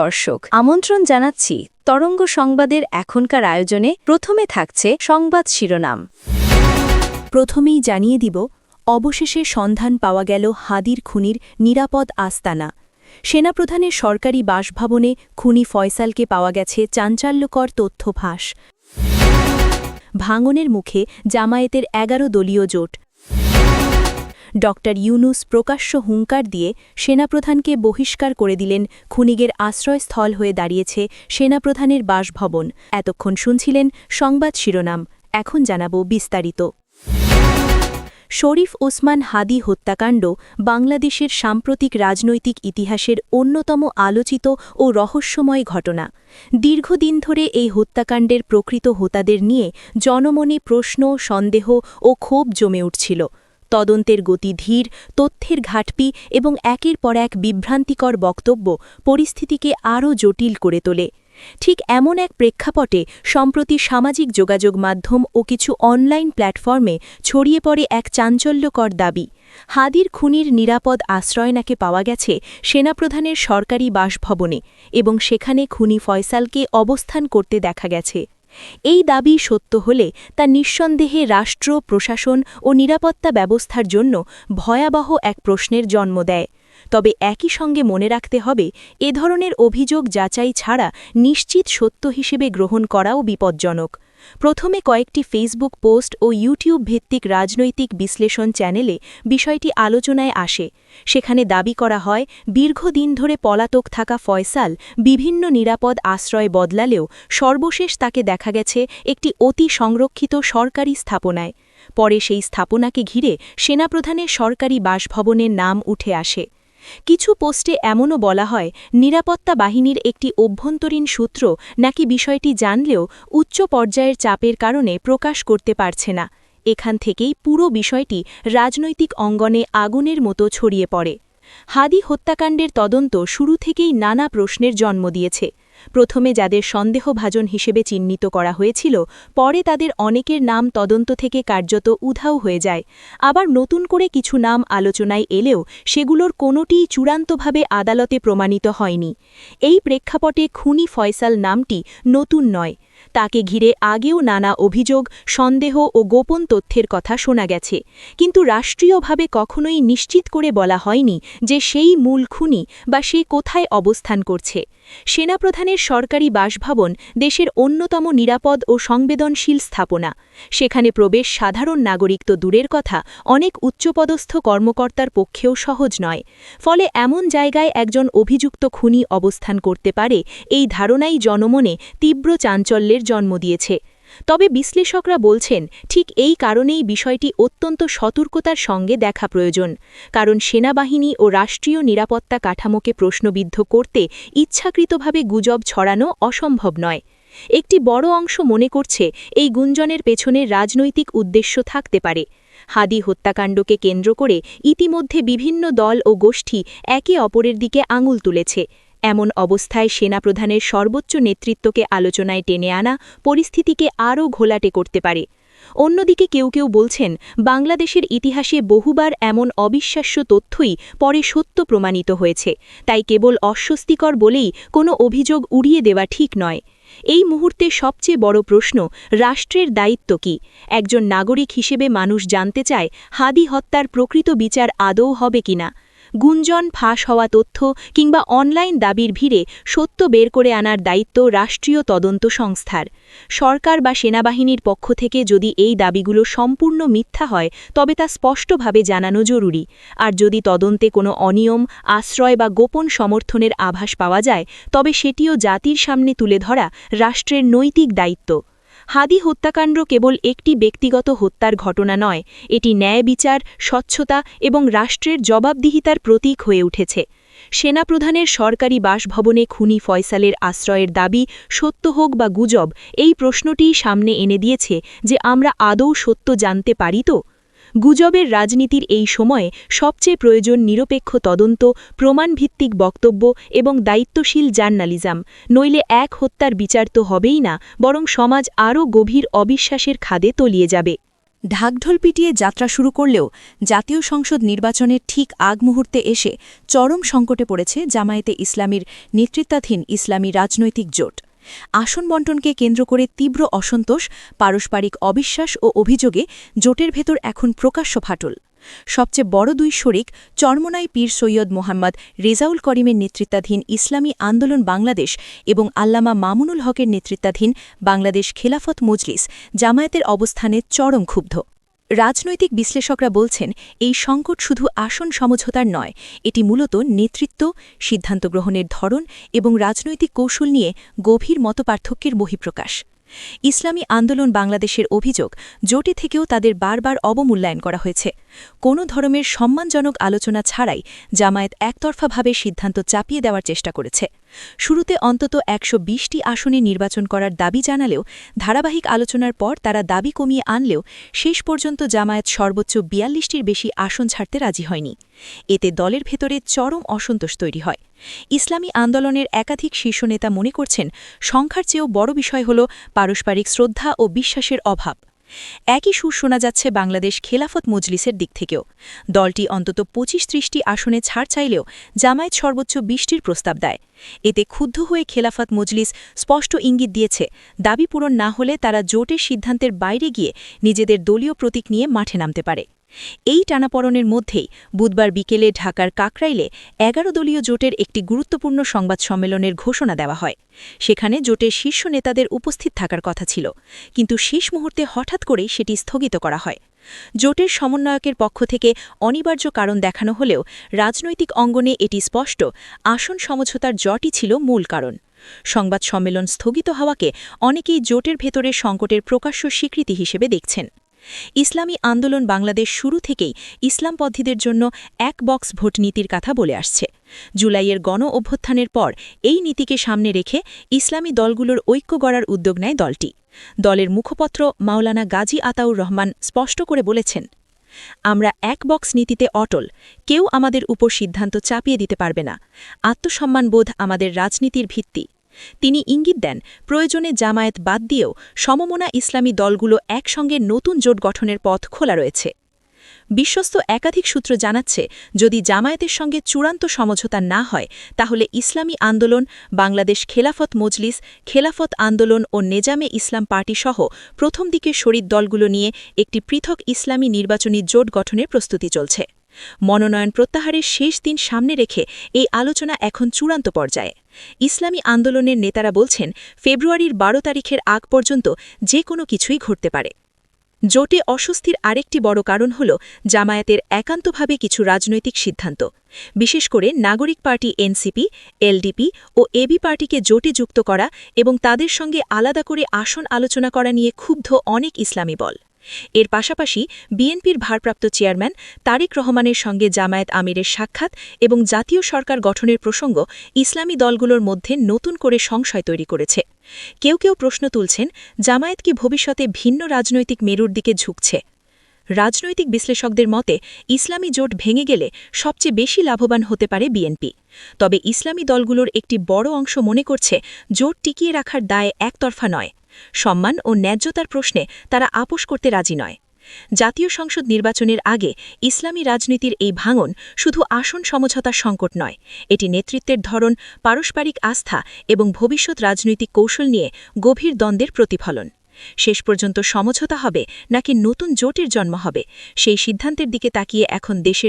দর্শক, আমন্ত্রণ জানাচ্ছি তরঙ্গ সংবাদের এখনকার আয়োজনে প্রথমে থাকছে সংবাদ শিরোনাম। প্রথমেই জানিয়ে দিব, অবশেষে সন্ধান পাওয়া গেল হাদির খুনির নিরাপদ আস্তানা। সেনাপ্রধানের সরকারি বাসভবনে খুনি ফয়সালকে পাওয়া গেছে চাঞ্চাল্যকর তথ্য ফাঁস ভাঙনের মুখে জামায়াতের এগারো দলীয় জোট। ড ইউনুস প্রকাশ্য হুঙ্কার দিয়ে সেনাপ্রধানকে বহিষ্কার করে দিলেন খুনিগের আশ্রয়স্থল হয়ে দাঁড়িয়েছে সেনাপ্রধানের বাসভবন। এতক্ষণ শুনছিলেন সংবাদ শিরোনাম, এখন জানাব বিস্তারিত। শরীফ ওসমান হাদি হত্যাকাণ্ড বাংলাদেশের সাম্প্রতিক রাজনৈতিক ইতিহাসের অন্যতম আলোচিত ও রহস্যময় ঘটনা। দীর্ঘদিন ধরে এই হত্যাকাণ্ডের প্রকৃত হোতাদের নিয়ে জনমনে প্রশ্ন, সন্দেহ ও ক্ষোভ জমে উঠছিল। তদন্তের গতি ধীর, তথ্যের ঘাটপি এবং একের পর এক বিভ্রান্তিকর বক্তব্য পরিস্থিতিকে আরও জটিল করে তোলে। ঠিক এমন এক প্রেক্ষাপটে, সম্প্রতি সামাজিক যোগাযোগ মাধ্যম ও কিছু অনলাইন প্ল্যাটফর্মে ছড়িয়ে পড়ে এক চাঞ্চল্যকর দাবি। হাদির খুনির নিরাপদ আশ্রয় নাকে পাওয়া গেছে সেনাপ্রধানের সরকারি বাসভবনে এবং সেখানে খুনি ফয়সালকে অবস্থান করতে দেখা গেছে। এই দাবি সত্য হলে তা নিঃসন্দেহে রাষ্ট্র, প্রশাসন ও নিরাপত্তা ব্যবস্থার জন্য ভয়াবহ এক প্রশ্নের জন্ম দেয়। তবে একই সঙ্গে মনে রাখতে হবে, এ ধরনের অভিযোগ যাচাই ছাড়া নিশ্চিত সত্য হিসেবে গ্রহণ করাও বিপজ্জনক। প্রথমে কয়েকটি ফেসবুক পোস্ট ও ইউটিউব ভিত্তিক রাজনৈতিক বিশ্লেষণ চ্যানেলে বিষয়টি আলোচনায় আসে। সেখানে দাবি করা হয়, দীর্ঘদিন ধরে পলাতক থাকা ফয়সাল বিভিন্ন নিরাপদ আশ্রয় বদলালেও সর্বশেষ তাকে দেখা গেছে একটি অতি সংরক্ষিত সরকারি স্থাপনায়। পরে সেই স্থাপনাকে ঘিরে সেনাপ্রধানের সরকারি বাসভবনের নাম উঠে আসে। কিছু পোস্টে এমনও বলা হয়, নিরাপত্তা বাহিনীর একটি অভ্যন্তরীণ সূত্র নাকি বিষয়টি জানলেও উচ্চ পর্যায়ের চাপের কারণে প্রকাশ করতে পারছে না। এখান থেকেই পুরো বিষয়টি রাজনৈতিক অঙ্গনে আগুনের মতো ছড়িয়ে পড়ে। হাদি হত্যাকাণ্ডের তদন্ত শুরু থেকেই নানা প্রশ্নের জন্ম দিয়েছে। প্রথমে যাদের সন্দেহভাজন হিসেবে চিহ্নিত করা হয়েছিল, পরে তাদের অনেকের নাম তদন্ত থেকে কার্যত উধাও হয়ে যায়। আবার নতুন করে কিছু নাম আলোচনায় এলেও সেগুলোর কোনোটিই চূড়ান্তভাবে আদালতে প্রমাণিত হয়নি। এই প্রেক্ষাপটে খুনি ফয়সাল নামটি নতুন নয়। তাকে ঘিরে আগেও নানা অভিযোগ, সন্দেহ ও গোপন তথ্যের কথা শোনা গেছে। কিন্তু রাষ্ট্রীয়ভাবে কখনোই নিশ্চিত করে বলা হয়নি যে সেই মূল খুনি বা সে কোথায় অবস্থান করছে। সেনাপ্রধানের সরকারি বাসভবন দেশের অন্যতম নিরাপদ ও সংবেদনশীল স্থাপনা। সেখানে প্রবেশ সাধারণ নাগরিক তো দূরের কথা, অনেক উচ্চপদস্থ কর্মকর্তার পক্ষেও সহজ নয়। ফলে এমন জায়গায় একজন অভিযুক্ত খুনি অবস্থান করতে পারে, এই ধারণাই জনমনে তীব্র চাঞ্চল্যের জন্ম দিয়েছে। তবে বিশ্লেষকরা বলছেন, ঠিক এই কারণেই বিষয়টি অত্যন্ত সতর্কতার সঙ্গে দেখা প্রয়োজন, কারণ সেনাবাহিনী ও রাষ্ট্রীয় নিরাপত্তা কাঠামোকে প্রশ্নবিদ্ধ করতে ইচ্ছাকৃতভাবে গুজব ছড়ানো অসম্ভব নয়। একটি বড় অংশ মনে করছে, এই গুঞ্জনের পেছনে রাজনৈতিক উদ্দেশ্য থাকতে পারে। হাদি হত্যাকাণ্ডকে কেন্দ্র করে ইতিমধ্যে বিভিন্ন দল ও গোষ্ঠী একে অপরের দিকে আঙুল তুলেছে। এমন অবস্থায় সেনাপ্রধানের সর্বোচ্চ নেতৃত্বকে আলোচনায় টেনে আনা পরিস্থিতিকে আরও ঘোলাটে করতে পারে। অন্যদিকে কেউ কেউ বলছেন, বাংলাদেশের ইতিহাসে বহুবার এমন অবিশ্বাস্য তথ্যই পরে সত্য প্রমাণিত হয়েছে। তাই কেবল অস্বস্তিকর বলেই কোনো অভিযোগ উড়িয়ে দেওয়া ঠিক নয়। এই মুহূর্তে সবচেয়ে বড় প্রশ্ন, রাষ্ট্রের দায়িত্ব কি? একজন নাগরিক হিসেবে মানুষ জানতে চায়, হাদি হত্যার প্রকৃত বিচার আদৌ হবে কিনা? গুঞ্জন, ফাঁস হওয়া তথ্য কিংবা অনলাইন দাবির ভিড়ে সত্য বের করে আনার দায়িত্ব রাষ্ট্রীয় তদন্ত সংস্থার। সরকার বা সেনাবাহিনীর পক্ষ থেকে যদি এই দাবিগুলো সম্পূর্ণ মিথ্যা হয়, তবে তা স্পষ্টভাবে জানানো জরুরি। আর যদি তদন্তে কোনো অনিয়ম, আশ্রয় বা গোপন সমর্থনের আভাস পাওয়া যায়, তবে সেটিও জাতির সামনে তুলে ধরা রাষ্ট্রের নৈতিক দায়িত্ব। হাদি হত্যাকাণ্ড কেবল একটি ব্যক্তিগত হত্যার ঘটনা নয়, এটি ন্যায় বিচার, স্বচ্ছতা এবং রাষ্ট্রের জবাবদিহিতার প্রতীক হয়ে উঠেছে। সেনাপ্রধানের সরকারি বাসভবনে খুনি ফয়সালের আশ্রয়ের দাবি সত্য হোক বা গুজব, এই প্রশ্নটিই সামনে এনে দিয়েছে যে আমরা আদৌ সত্য জানতে পারি তো? গুজবের রাজনীতির এই সময়ে সবচেয়ে প্রয়োজন নিরপেক্ষ তদন্ত, প্রমাণভিত্তিক বক্তব্য এবং দায়িত্বশীল জার্নালিজম। নইলে এক হত্যার বিচার তো হবেই না, বরং সমাজ আরও গভীর অবিশ্বাসের খাদে তলিয়ে যাবে। ঢাকঢোল পিটিয়ে যাত্রা শুরু করলেও জাতীয় সংসদ নির্বাচনের ঠিক আগ মুহূর্তে এসে চরম সংকটে পড়েছে জামায়াতে ইসলামীর নেতৃত্বাধীন ইসলামী রাজনৈতিক জোট। আসন বন্টনকে কেন্দ্র করে তীব্র অসন্তোষ, পারস্পরিক অবিশ্বাস ও অভিযোগে জোটের ভেতর এখন প্রকাশ্য ফাটল। সবচেয়ে বড় দুই শরিক চরমনাই পীর সৈয়দ মোহাম্মদ রেজাউল করিমের নেতৃত্বাধীন ইসলামী আন্দোলন বাংলাদেশ এবং আল্লামা মামুনুল হকের নেতৃত্বাধীন বাংলাদেশ খেলাফত মজলিস জামায়াতের অবস্থানে চরম ক্ষুব্ধ। রাজনৈতিক বিশ্লেষকরা বলছেন, এই সংকট শুধু আসন সমঝোতার নয়, এটি মূলত নেতৃত্ব, সিদ্ধান্ত গ্রহণের ধরন এবং রাজনৈতিক কৌশল নিয়ে গভীর মতপার্থক্যের বহিঃপ্রকাশ। ইসলামী আন্দোলন বাংলাদেশের অভিযোগ, জোটে থেকেও তাদের বারবার অবমূল্যায়ন করা হয়েছে। কোনো ধরনের সম্মানজনক আলোচনা ছাড়াই জামায়াত একতরফাভাবে সিদ্ধান্ত চাপিয়ে দেওয়ার চেষ্টা করেছে। শুরুতে অন্তত একশো বিশটি আসনে নির্বাচন করার দাবি জানালেও ধারাবাহিক আলোচনার পর তারা দাবি কমিয়ে আনলেও শেষ পর্যন্ত জামায়াত সর্বোচ্চ বিয়াল্লিশটির বেশি আসন ছাড়তে রাজি হয়নি। এতে দলের ভেতরে চরম অসন্তোষ তৈরি হয়। ইসলামী আন্দোলনের একাধিক শীর্ষ নেতা মনে করছেন, সংখ্যার চেয়েও বড় বিষয় হল পারস্পরিক শ্রদ্ধা ও বিশ্বাসের অভাব। একই সুর শোনা যাচ্ছে বাংলাদেশ খেলাফত মজলিসের দিক থেকেও। দলটি অন্তত পঁচিশ ত্রিশটি আসনে ছাড় চাইলেও জামায়াত সর্বোচ্চ বিশটির প্রস্তাব দেয়। এতে ক্ষুব্ধ হয়ে খেলাফত মজলিস স্পষ্ট ইঙ্গিত দিয়েছে, দাবি পূরণ না হলে তারা জোটের সিদ্ধান্তের বাইরে গিয়ে নিজেদের দলীয় প্রতীক নিয়ে মাঠে নামতে পারে। এই টানাপড়নের মধ্যেই বুধবার বিকেলে ঢাকার কাকরাইলে এগারো দলীয় জোটের একটি গুরুত্বপূর্ণ সংবাদ সম্মেলনের ঘোষণা দেওয়া হয়। সেখানে জোটের শীর্ষ নেতাদের উপস্থিত থাকার কথা ছিল। কিন্তু শেষ মুহূর্তে হঠাৎ করেই সেটি স্থগিত করা হয়। জোটের সমন্বয়কের পক্ষ থেকে অনিবার্য কারণ দেখানো হলেও রাজনৈতিক অঙ্গনে এটি স্পষ্ট, আসন সমঝোতার জটই ছিল মূল কারণ। সংবাদ সম্মেলন স্থগিত হওয়াকে অনেকেই জোটের ভেতরে সংকটের প্রকাশ্য স্বীকৃতি হিসেবে দেখছেন। ইসলামী আন্দোলন বাংলাদেশ শুরু থেকেই ইসলামপন্থীদের জন্য এক বক্স ভোট নীতির কথা বলে আসছে। জুলাইয়ের গণ অভ্যুত্থানের পর এই নীতিকে সামনে রেখে ইসলামী দলগুলোর ঐক্য গড়ার উদ্যোগ নেয় দলটি। দলের মুখপত্র মাওলানা গাজী আতাউর রহমান স্পষ্ট করে বলেছেন, আমরা এক বক্স নীতিতে অটল, কেউ আমাদের উপর সিদ্ধান্ত চাপিয়ে দিতে পারবে না। আত্মসম্মানবোধ আমাদের রাজনীতির ভিত্তি। তিনি ইঙ্গিত দেন, প্রয়োজনে জামায়াত বাদ দিয়েও সমমনা ইসলামী দলগুলো একসঙ্গে নতুন জোট গঠনের পথ খোলা রয়েছে। বিশ্বস্ত একাধিক সূত্র জানাচ্ছে, যদি জামায়াতের সঙ্গে চূড়ান্ত সমঝোতা না হয়, তাহলে ইসলামী আন্দোলন, বাংলাদেশ খেলাফত মজলিস, খেলাফত আন্দোলন ও নেজামে ইসলাম পার্টি সহ প্রথম দিকের শরীর দলগুলো নিয়ে একটি পৃথক ইসলামী নির্বাচনী জোট গঠনের প্রস্তুতি চলছে। মনোনয়ন প্রত্যাহারের শেষ দিন সামনে রেখে এই আলোচনা এখন চূড়ান্ত পর্যায়ে। ইসলামী আন্দোলনের নেতারা বলছেন, ফেব্রুয়ারির বারো তারিখের আগ পর্যন্ত যে কোনো কিছুই ঘটতে পারে। জোটে অস্বস্তির আরেকটি বড় কারণ হল জামায়াতের একান্তভাবে কিছু রাজনৈতিক সিদ্ধান্ত। বিশেষ করে নাগরিক পার্টি এনসিপি, এলডিপি ও এবি পার্টিকে জোটে যুক্ত করা এবং তাদের সঙ্গে আলাদা করে আসন আলোচনা করা নিয়ে ক্ষুব্ধ অনেক ইসলামী বল। এর পাশাপাশি বিএনপির ভারপ্রাপ্ত চেয়ারম্যান তারেক রহমানের সঙ্গে জামায়াত আমিরের সাক্ষাৎ এবং জাতীয় সরকার গঠনের প্রসঙ্গ ইসলামী দলগুলোর মধ্যে নতুন করে সংশয় তৈরি করেছে। কেউ কেউ প্রশ্ন তুলছেন, জামায়াত কি ভবিষ্যতে ভিন্ন রাজনৈতিক মেরুর দিকে ঝুঁকছে? রাজনৈতিক বিশ্লেষকদের মতে, ইসলামী জোট ভেঙে গেলে সবচেয়ে বেশি লাভবান হতে পারে বিএনপি। তবে ইসলামী দলগুলোর একটি বড় অংশ মনে করছে, জোট টিকিয়ে রাখার দায় একতরফা নয়। সম্মান ও ন্যায্যতার প্রশ্নে তারা আপোষ করতে রাজি নয়। জাতীয় সংসদ নির্বাচনের আগে ইসলামী রাজনীতির এই ভাঙন শুধু আসন সমঝোতার সংকট নয়, এটি নেতৃত্বের ধরন, পারস্পরিক আস্থা এবং ভবিষ্যৎ রাজনৈতিক কৌশল নিয়ে গভীর দ্বন্দ্বের প্রতিফলন। শেষ পর্যন্ত সমঝোতা হবে নাকি নতুন জোটের জন্ম হবে, সেই সিদ্ধান্তের দিকে তাকিয়ে এখন দেশের